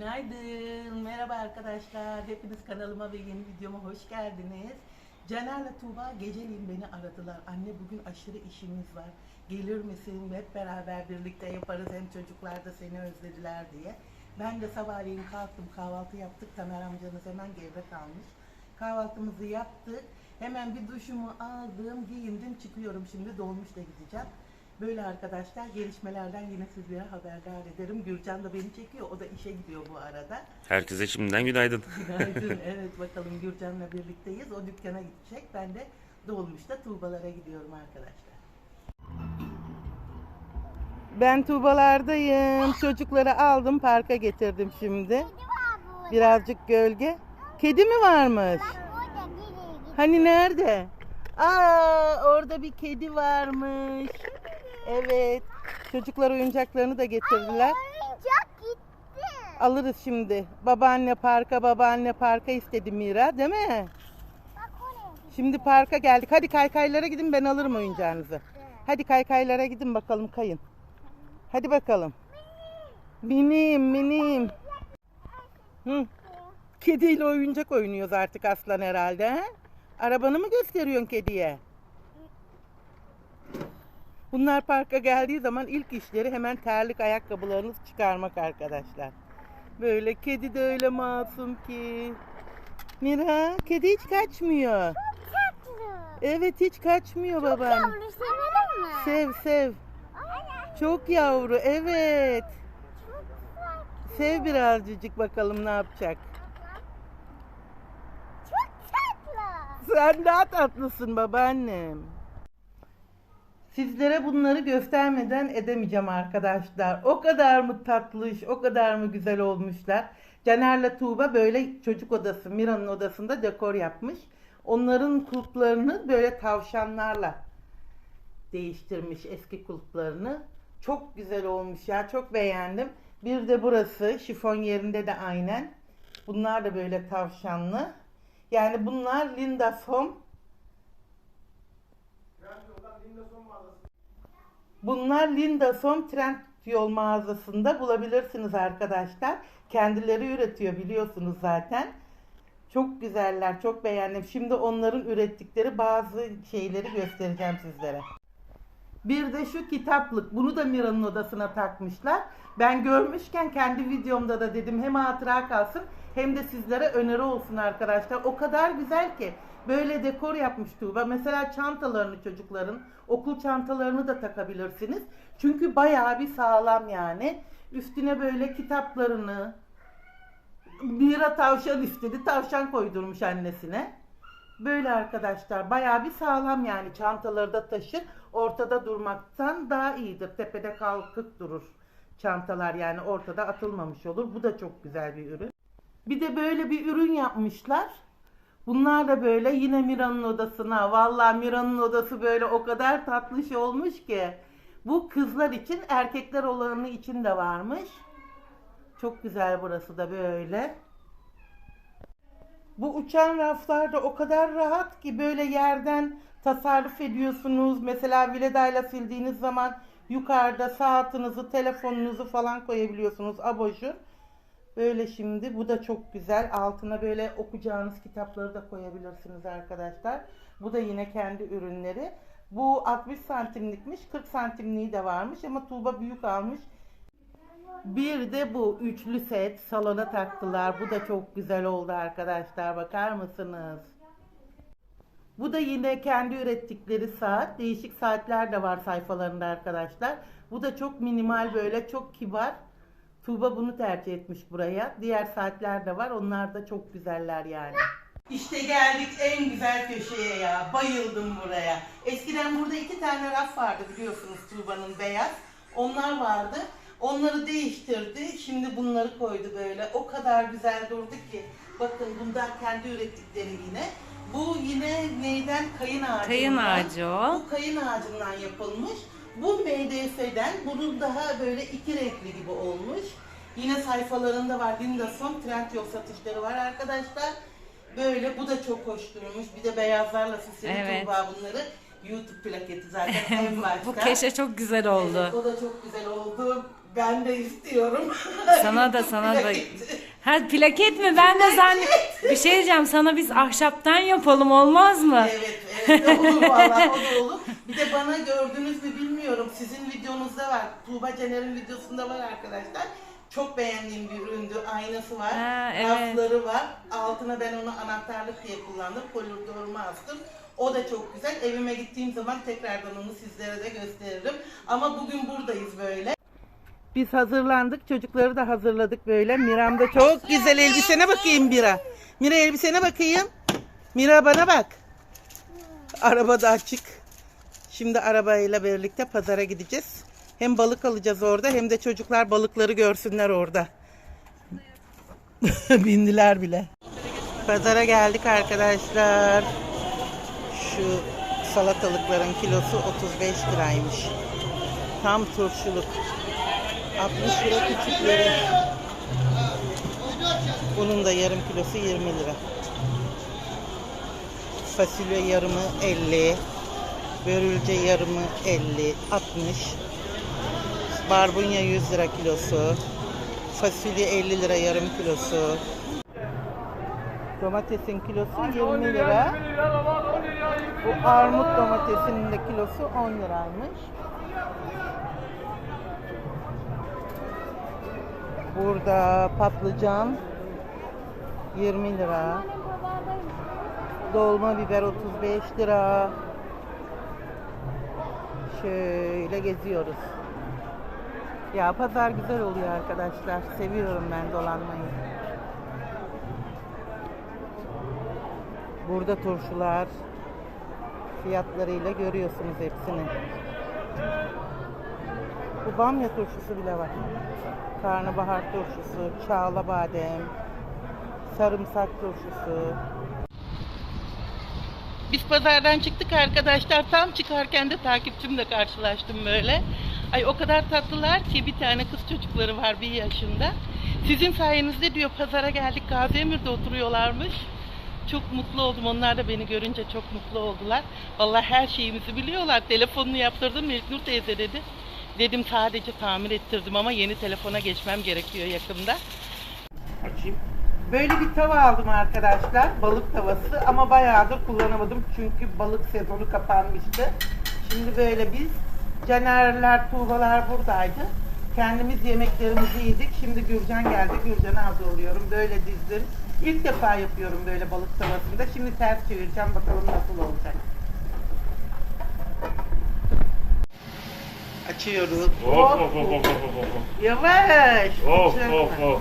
Günaydın, merhaba arkadaşlar. Hepiniz kanalıma ve yeni videoma hoş geldiniz. Caner'le Tuğba geceliğin beni aradılar. Anne bugün aşırı işimiz var. Gelir misin? Hep beraber birlikte yaparız. Hem çocuklar da seni özlediler diye. Ben de sabahleyin kalktım, kahvaltı yaptık. Tamer amcanız hemen geride kalmış. Kahvaltımızı yaptık. Hemen bir duşumu aldım, giyindim, çıkıyorum. Şimdi dolmuşla gideceğim. Böyle arkadaşlar gelişmelerden yine sizlere haberdar ederim. Gürcan da beni çekiyor. O da işe gidiyor bu arada. Herkese şimdiden günaydın. Günaydın. evet bakalım Gürcan'la birlikteyiz. O dükkana gidecek. Ben de dolmuşta Tuğbalara gidiyorum arkadaşlar. Ben Tuğbalardayım. Çocukları aldım parka getirdim şimdi. Birazcık gölge. Kedi mi varmış? Hani nerede? Aa orada bir kedi varmış. Evet. Çocuklar oyuncaklarını da getirdiler. Oyuncak gitti. Alırız şimdi. Babaanne parka, babaanne parka istedi Mira, değil mi? Bak oraya gitti. Şimdi parka geldik. Hadi kaykaylara gidin ben alırım oyuncağınızı. Hadi kaykaylara gidin bakalım kayın. Hadi bakalım. Minim, minim. Hı. Kediyle oyuncak oynuyoruz artık aslan herhalde. He? Arabanı mı gösteriyorsun kediye? Bunlar parka geldiği zaman ilk işleri hemen terlik ayakkabılarını çıkarmak arkadaşlar. Böyle kedi de öyle masum ki. Mira kedi hiç kaçmıyor. Tatlı. Evet hiç kaçmıyor baban. Yavru sevelim mi? Sev sev. Çok yavru evet. Çok tatlı. Sev birazcık bakalım ne yapacak. Çok tatlı. Sen daha tatlısın babaannem. Sizlere bunları göstermeden edemeyeceğim arkadaşlar. O kadar mı tatlış, o kadar mı güzel olmuşlar. Caner'le Tuğba böyle çocuk odası, Mira'nın odasında dekor yapmış. Onların kulplarını böyle tavşanlarla değiştirmiş eski kulplarını. Çok güzel olmuş ya, çok beğendim. Bir de burası, şifon yerinde de aynen. Bunlar da böyle tavşanlı. Yani bunlar Linda Home. Bunlar Linda Home Trend Yol mağazasında bulabilirsiniz arkadaşlar. Kendileri üretiyor biliyorsunuz zaten. Çok güzeller, çok beğendim. Şimdi onların ürettikleri bazı şeyleri göstereceğim sizlere. Bir de şu kitaplık. Bunu da Mira'nın odasına takmışlar. Ben görmüşken kendi videomda da dedim hem hatıra kalsın hem de sizlere öneri olsun arkadaşlar. O kadar güzel ki böyle dekor yapmış Tuğba. Mesela çantalarını çocukların, okul çantalarını da takabilirsiniz. Çünkü bayağı bir sağlam yani. Üstüne böyle kitaplarını, Mira tavşan istedi. Tavşan koydurmuş annesine. Böyle arkadaşlar bayağı bir sağlam yani çantaları da taşır. Ortada durmaktan daha iyidir. Tepede kalkık durur çantalar yani ortada atılmamış olur. Bu da çok güzel bir ürün. Bir de böyle bir ürün yapmışlar. Bunlar da böyle yine Mira'nın odasına. Vallahi Mira'nın odası böyle o kadar tatlış olmuş ki. Bu kızlar için erkekler olanı için de varmış. Çok güzel burası da böyle. Bu uçan raflarda o kadar rahat ki böyle yerden tasarruf ediyorsunuz. Mesela Vileda'yla sildiğiniz zaman yukarıda saatinizi, telefonunuzu falan koyabiliyorsunuz. Abajur. Böyle şimdi bu da çok güzel. Altına böyle okuyacağınız kitapları da koyabilirsiniz arkadaşlar. Bu da yine kendi ürünleri. Bu 60 santimlikmiş. 40 santimliği de varmış ama Tuğba büyük almış. Bir de bu üçlü set salona taktılar. Bu da çok güzel oldu arkadaşlar. Bakar mısınız? Bu da yine kendi ürettikleri saat. Değişik saatler de var sayfalarında arkadaşlar. Bu da çok minimal böyle çok kibar. Tuğba bunu tercih etmiş buraya. Diğer saatler de var. Onlar da çok güzeller yani. İşte geldik en güzel köşeye ya. Bayıldım buraya. Eskiden burada iki tane raf vardı biliyorsunuz Tuğba'nın beyaz. Onlar vardı. Onları değiştirdi. Şimdi bunları koydu böyle. O kadar güzel durdu ki. Bakın bunlar kendi ürettikleri yine. Bu yine neyden? Kayın ağacından. Kayın ağacı o. Bu kayın ağacından yapılmış. Bu MDF'den bunun daha böyle iki renkli gibi olmuş. Yine sayfalarında var. Lindason Trendyol satışları var arkadaşlar. Böyle bu da çok hoş durmuş. Bir de beyazlarla süsledi Evet. Tuğba bunları. YouTube plaketi zaten en başta. Bu keşe çok güzel oldu. Evet, o da çok güzel oldu. Ben de istiyorum. Sana da sana da. Ha plaket mi? Ben de zannet. Bir şey diyeceğim sana biz ahşaptan yapalım olmaz mı? Evet, evet olur vallahi o da olur. Bir de bana gördünüz mü bilmiyorum. Sizin videonuzda var. Tuğba Caner'in videosunda var arkadaşlar. Çok beğendiğim bir üründü. Aynası var. Ha, evet. Rafları var. Altına ben onu anahtarlık diye kullandım. Koridoruma astım. O da çok güzel. Evime gittiğim zaman tekrardan onu sizlere de gösteririm. Ama bugün buradayız böyle. Biz hazırlandık. Çocukları da hazırladık böyle. Miram da çok güzel elbisene bakayım Mira. Mira elbisene bakayım. Mira bana bak. Araba da açık. Şimdi arabayla birlikte pazara gideceğiz. Hem balık alacağız orada hem de çocuklar balıkları görsünler orada. Bindiler bile. Pazara geldik arkadaşlar. Şu salatalıkların kilosu 35 liraymış. Tam turşuluk. 60 lira küçükleri. Bunun da yarım kilosu 20 lira. Fasulye yarımı 50. Börülce yarımı 50, 60. Barbunya 100 lira kilosu. Fasulye 50 lira yarım kilosu. Domatesin kilosu 20 lira. Bu armut domatesinin de kilosu 10 liraymış. Burada patlıcan 20 lira. Dolma biber 35 lira. Şöyle geziyoruz. Ya pazar güzel oluyor arkadaşlar. Seviyorum ben dolanmayı. Burada turşular fiyatlarıyla görüyorsunuz hepsini. Bu bamya turşusu bile var. Karnabahar turşusu, çağla badem, sarımsak turşusu. Biz pazardan çıktık arkadaşlar. Tam çıkarken de takipçimle karşılaştım böyle. Ay o kadar tatlılar ki bir tane kız çocukları var bir yaşında. Sizin sayenizde diyor pazara geldik Gaziemir'de oturuyorlarmış. Çok mutlu oldum. Onlar da beni görünce çok mutlu oldular. Vallahi her şeyimizi biliyorlar. Telefonunu yaptırdım. İlknur teyze dedi. Dedim sadece tamir ettirdim ama yeni telefona geçmem gerekiyor yakında. Açayım. Böyle bir tava aldım arkadaşlar. Balık tavası ama bayağıdır kullanamadım çünkü balık sezonu kapanmıştı. Şimdi böyle biz Canerler, Tuğbalar buradaydı. Kendimiz yemeklerimizi yedik. Şimdi Gürcan geldi. Gürcan'ı hazırlıyorum. Böyle dizdim. İlk defa yapıyorum böyle balık tavasında. Şimdi ters çevireceğim. Bakalım nasıl olacak. Açıyoruz. Of of of of of of. Yavaş. Of Bıçakla. of of.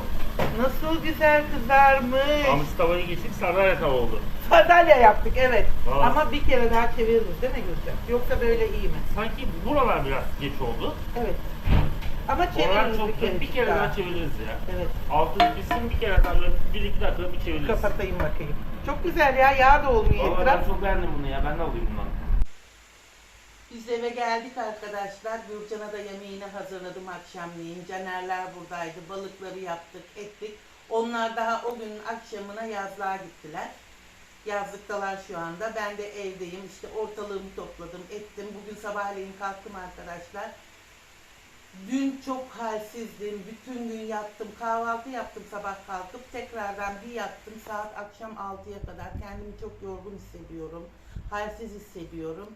Nasıl güzel kızarmış. Hamsi tavayı geçtik sardalya tava oldu. Sardalya yaptık evet. Aa. Ama bir kere daha çeviririz değil mi Gülşen? Yoksa böyle iyi mi? Sanki buralar biraz geç oldu. Evet. Ama çeviririz çok bir kere. bir kere daha çeviririz ya. Evet. Altı bitsin bir kere daha böyle bir iki dakika bir çeviririz. Kapatayım bakayım. Çok güzel ya. Yağ da olmuyor etraf. ben çok beğendim bunu ya. Ben de alayım bundan. Biz eve geldik arkadaşlar. Gürcan'a da yemeğini hazırladım akşamleyin. Canerler buradaydı. Balıkları yaptık, ettik. Onlar daha o günün akşamına yazlığa gittiler. Yazlıktalar şu anda. Ben de evdeyim. İşte ortalığımı topladım, ettim. Bugün sabahleyin kalktım arkadaşlar. Dün çok halsizdim. Bütün gün yattım. Kahvaltı yaptım sabah kalkıp. Tekrardan bir yattım. Saat akşam 6'ya kadar. Kendimi çok yorgun hissediyorum. Halsiz hissediyorum.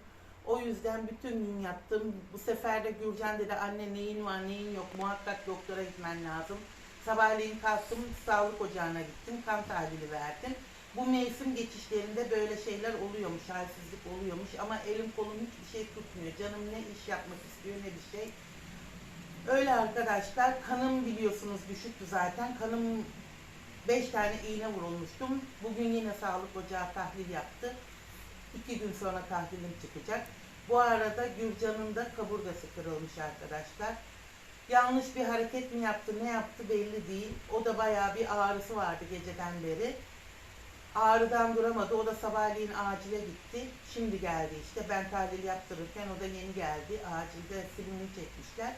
O yüzden bütün gün yattım. Bu sefer de Gürcan dedi anne neyin var neyin yok muhakkak doktora gitmen lazım. Sabahleyin kalktım sağlık ocağına gittim kan tahlili verdim. Bu mevsim geçişlerinde böyle şeyler oluyormuş, halsizlik oluyormuş ama elim kolum hiçbir şey tutmuyor. Canım ne iş yapmak istiyor ne bir şey. Öyle arkadaşlar kanım biliyorsunuz düşüktü zaten. Kanım 5 tane iğne vurulmuştum. Bugün yine sağlık ocağı tahlil yaptı. İki gün sonra tahlilim çıkacak. Bu arada Gürcan'ın da kaburgası kırılmış arkadaşlar. Yanlış bir hareket mi yaptı, ne yaptı belli değil. O da bayağı bir ağrısı vardı geceden beri. Ağrıdan duramadı. O da sabahleyin acile gitti. Şimdi geldi işte. Ben tahlil yaptırırken o da yeni geldi. Acilde filmini çekmişler.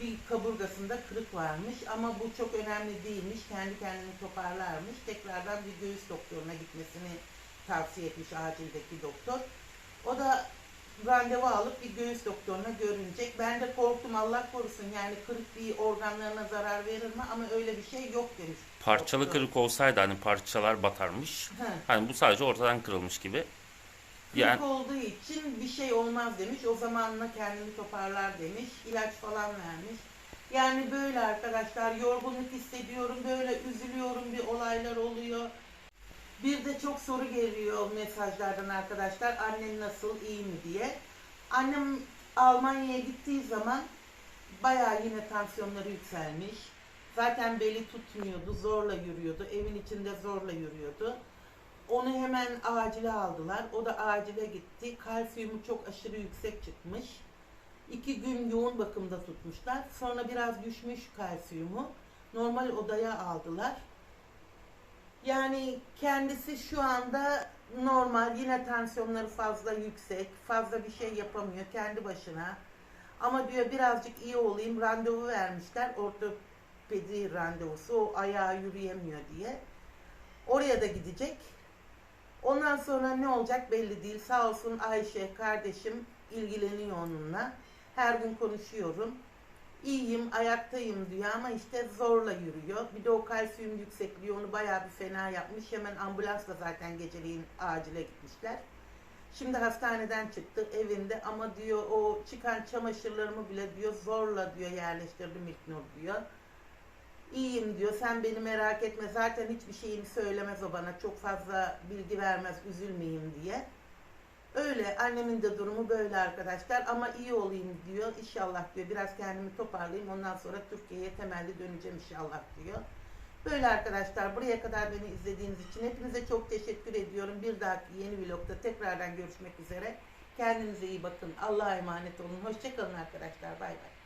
Bir kaburgasında kırık varmış ama bu çok önemli değilmiş. Kendi kendini toparlarmış. Tekrardan bir göğüs doktoruna gitmesini tavsiye etmiş acildeki doktor. O da randevu alıp bir göğüs doktoruna görünecek. Ben de korktum Allah korusun yani kırık bir organlarına zarar verir mi ama öyle bir şey yok demiş. Parçalı doktor. kırık olsaydı hani parçalar batarmış. He. Hani bu sadece ortadan kırılmış gibi. Kırık Yani olduğu için bir şey olmaz demiş. O zamanla kendini toparlar demiş. İlaç falan vermiş. Yani böyle arkadaşlar yorgunluk hissediyorum, böyle üzülüyorum bir olaylar oluyor. Bir de çok soru geliyor mesajlardan arkadaşlar. Annen nasıl, iyi mi diye. Annem Almanya'ya gittiği zaman bayağı yine tansiyonları yükselmiş. Zaten beli tutmuyordu, zorla yürüyordu. Evin içinde zorla yürüyordu. Onu hemen acile aldılar. O da acile gitti. Kalsiyumu çok aşırı yüksek çıkmış. İki gün yoğun bakımda tutmuşlar. Sonra biraz düşmüş kalsiyumu. Normal odaya aldılar. Yani kendisi şu anda normal. Yine tansiyonları fazla yüksek. Fazla bir şey yapamıyor kendi başına. Ama diyor birazcık iyi olayım. Randevu vermişler. Ortopedi randevusu. O ayağı yürüyemiyor diye. Oraya da gidecek. Ondan sonra ne olacak belli değil. Sağ olsun Ayşe kardeşim ilgileniyor onunla. Her gün konuşuyorum. İyiyim, ayaktayım diyor ama işte zorla yürüyor. Bir de o kalsiyum yüksekliği onu bayağı bir fena yapmış. Hemen ambulansla zaten geceleyin acile gitmişler. Şimdi hastaneden çıktı evinde ama diyor o çıkan çamaşırlarımı bile diyor zorla diyor yerleştirdim İlknur diyor. İyiyim diyor. Sen beni merak etme. Zaten hiçbir şeyini söylemez o bana. Çok fazla bilgi vermez. Üzülmeyeyim diye. Öyle. Annemin de durumu böyle arkadaşlar. Ama iyi olayım diyor. İnşallah diyor. Biraz kendimi toparlayayım. Ondan sonra Türkiye'ye temelli döneceğim inşallah diyor. Böyle arkadaşlar. Buraya kadar beni izlediğiniz için hepinize çok teşekkür ediyorum. Bir dahaki yeni vlogda tekrardan görüşmek üzere. Kendinize iyi bakın. Allah'a emanet olun. Hoşçakalın arkadaşlar. Bay bay.